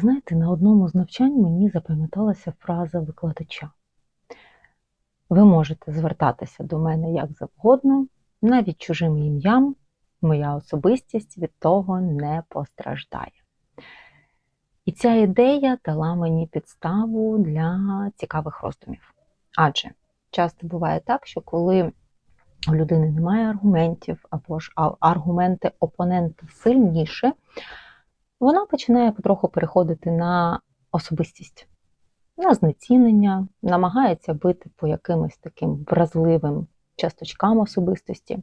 Знаєте, на одному з навчань мені запам'яталася фраза викладача. Ви можете звертатися до мене як завгодно, навіть чужим ім'ям, моя особистість від того не постраждає. І ця ідея дала мені підставу для цікавих роздумів. Адже часто буває так, що коли у людини немає аргументів, або ж аргументи опонента сильніше, вона починає потроху переходити на особистість, на знецінення, намагається бити по якимось таким вразливим часточкам особистості.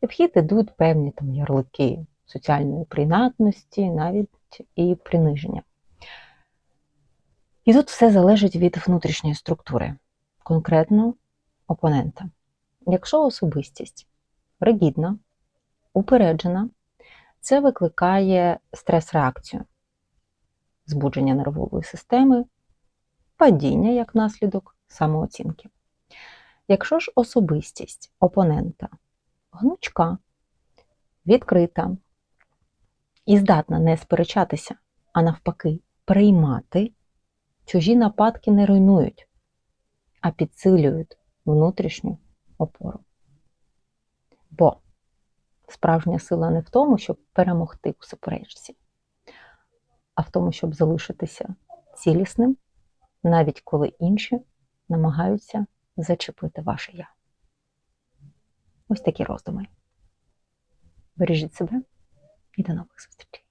І в хід ідуть певні там ярлики соціальної прийнятності, навіть і приниження. І тут все залежить від внутрішньої структури, конкретно опонента. Якщо особистість ригідна, упереджена, це викликає стрес-реакцію, збудження нервової системи, падіння як наслідок самооцінки. Якщо ж особистість опонента гнучка, відкрита і здатна не сперечатися, а навпаки, приймати, чужі нападки не руйнують, а підсилюють внутрішню опору. Бо справжня сила не в тому, щоб перемогти у суперечці, а в тому, щоб залишитися цілісним, навіть коли інші намагаються зачепити ваше я. Ось такі роздуми. Бережіть себе і до нових зустрічей!